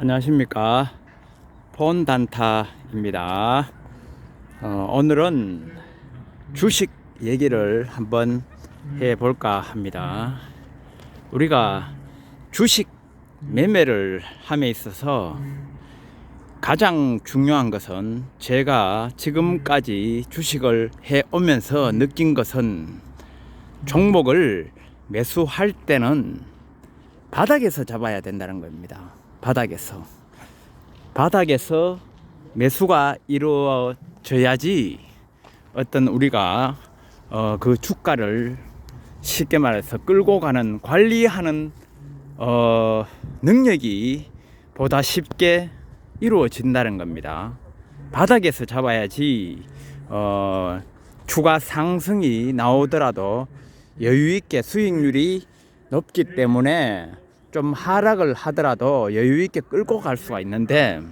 안녕하십니까? 폰단타입니다. 어, 오늘은 주식 얘기를 한번 해볼까 합니다. 우리가 주식 매매를 함에 있어서 가장 중요한 것은 제가 지금까지 주식을 해 오면서 느낀 것은 종목을 매수할 때는 바닥에서 잡아야 된다는 겁니다. 바닥에서. 바닥에서 매수가 이루어져야지 어떤 우리가 어, 그 주가를 쉽게 말해서 끌고 가는 관리하는 어, 능력이 보다 쉽게 이루어진다는 겁니다. 바닥에서 잡아야지 어, 추가 상승이 나오더라도 여유 있게 수익률이 높기 때문에 좀 하락을 하더라도 여유 있게 끌고 갈 수가 있는데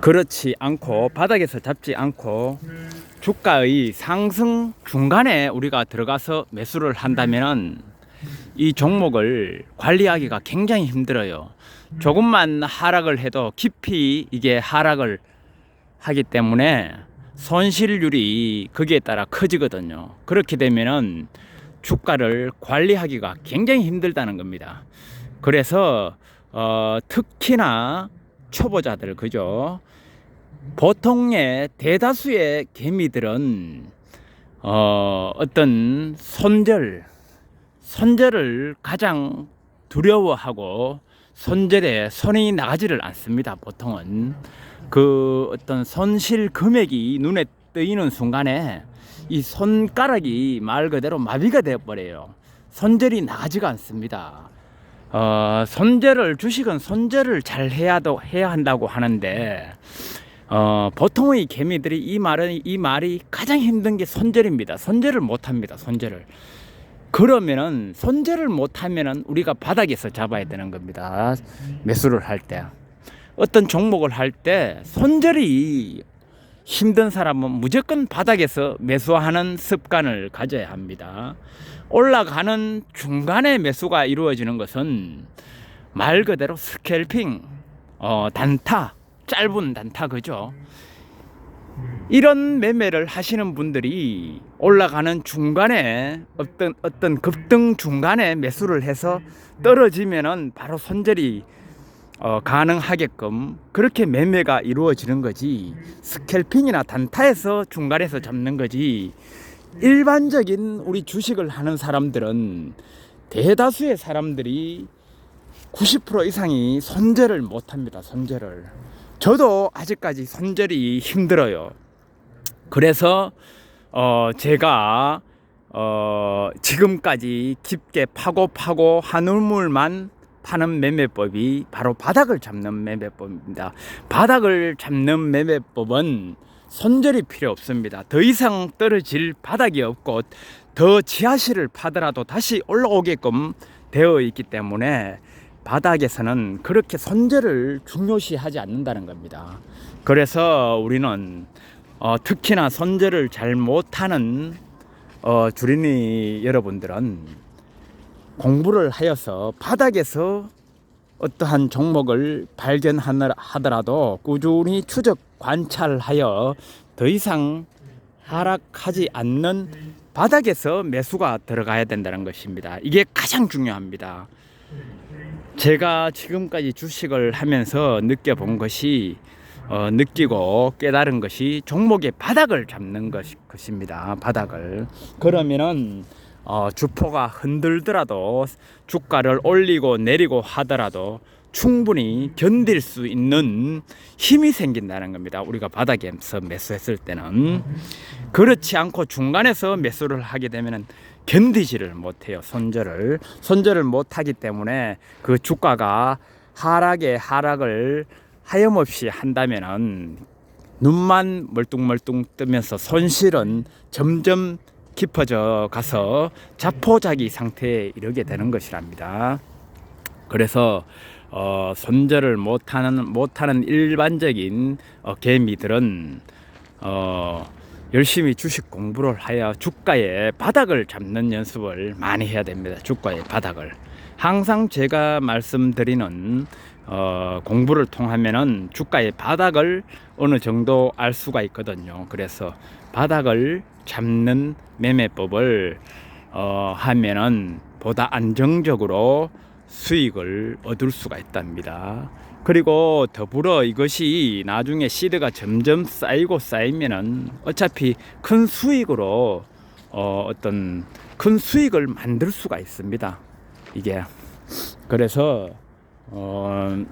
그렇지 않고 바닥에서 잡지 않고 주가의 상승 중간에 우리가 들어가서 매수를 한다면은 이 종목을 관리하기가 굉장히 힘들어요. 조금만 하락을 해도 깊이 이게 하락을 하기 때문에 손실률이 거기에 따라 커지거든요. 그렇게 되면은 주가를 관리하기가 굉장히 힘들다는 겁니다. 그래서 어, 특히나 초보자들 그죠? 보통의 대다수의 개미들은 어, 어떤 손절 손절을 가장 두려워하고 손절에 손이 나가지를 않습니다. 보통은 그 어떤 손실 금액이 눈에 뜨이는 순간에 이 손가락이 말 그대로 마비가 되어 버려요. 손절이 나가지가 않습니다. 어, 손절을 주식은 손절을 잘 해야도 해야 한다고 하는데 어, 보통의 개미들이 이 말은 이 말이 가장 힘든 게 손절입니다. 손절을 못 합니다. 손절을. 그러면은 손절을 못 하면은 우리가 바닥에서 잡아야 되는 겁니다. 매수를 할 때. 어떤 종목을 할 때 손절이 힘든 사람은 무조건 바닥에서 매수하는 습관을 가져야 합니다. 올라가는 중간에 매수가 이루어지는 것은 말 그대로 스캘핑, 어, 단타, 짧은 단타 그죠? 이런 매매를 하시는 분들이 올라가는 중간에 어떤 어떤 급등 중간에 매수를 해서 떨어지면은 바로 손절이 어, 가능하게끔 그렇게 매매가 이루어지는 거지 스캘핑이나 단타에서 중간에서 잡는 거지 일반적인 우리 주식을 하는 사람들은 대다수의 사람들이 90% 이상이 손절을 못 합니다. 손절을. 저도 아직까지 손절이 힘들어요. 그래서 어 제가 어 지금까지 깊게 파고 파고 한우물만 파는 매매법이 바로 바닥을 잡는 매매법입니다. 바닥을 잡는 매매법은 손절이 필요 없습니다. 더 이상 떨어질 바닥이 없고 더 지하실을 파더라도 다시 올라오게끔 되어 있기 때문에 바닥에서는 그렇게 손절을 중요시하지 않는다는 겁니다. 그래서 우리는 어, 특히나 손절을 잘 못하는 어, 주린이 여러분들은 공부를 하여서 바닥에서 어떠한 종목을 발견하더라도 꾸준히 추적 관찰하여 더 이상 하락하지 않는 바닥에서 매수가 들어가야 된다는 것입니다. 이게 가장 중요합니다. 제가 지금까지 주식을 하면서 느껴본 것이 어, 느끼고 깨달은 것이 종목의 바닥을 잡는 것, 것입니다. 바닥을 그러면은 어, 주포가 흔들더라도 주가를 올리고 내리고 하더라도 충분히 견딜 수 있는 힘이 생긴다는 겁니다. 우리가 바닥에서 매수했을 때는 그렇지 않고 중간에서 매수를 하게 되면은 견디지를 못해요. 손절을 손절을 못하기 때문에 그 주가가 하락에 하락을 하염없이 한다면은 눈만 멀뚱멀뚱 뜨면서 손실은 점점 깊어져 가서 자포자기 상태에 이르게 되는 것이랍니다. 그래서 어, 손절을 못하는 못하는 일반적인 어, 개미들은 어, 열심히 주식 공부를 하여 주가의 바닥을 잡는 연습을 많이 해야 됩니다. 주가의 바닥을 항상 제가 말씀드리는 어, 공부를 통하면은 주가의 바닥을 어느 정도 알 수가 있거든요. 그래서 바닥을 잡는 매매법을 어, 하면은 보다 안정적으로 수익을 얻을 수가 있답니다. 그리고 더불어 이것이 나중에 시드가 점점 쌓이고 쌓이면은 어차피 큰 수익으로 어, 어떤 큰 수익을 만들 수가 있습니다. 이게 그래서 어,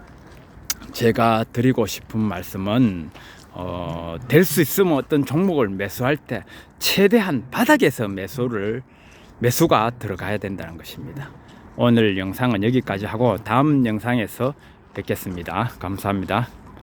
제가 드리고 싶은 말씀은 어, 될 수 있으면 어떤 종목을 매수할 때 최대한 바닥에서 매수를 매수가 들어가야 된다는 것입니다. 오늘 영상은 여기까지 하고 다음 영상에서 뵙겠습니다. 감사합니다.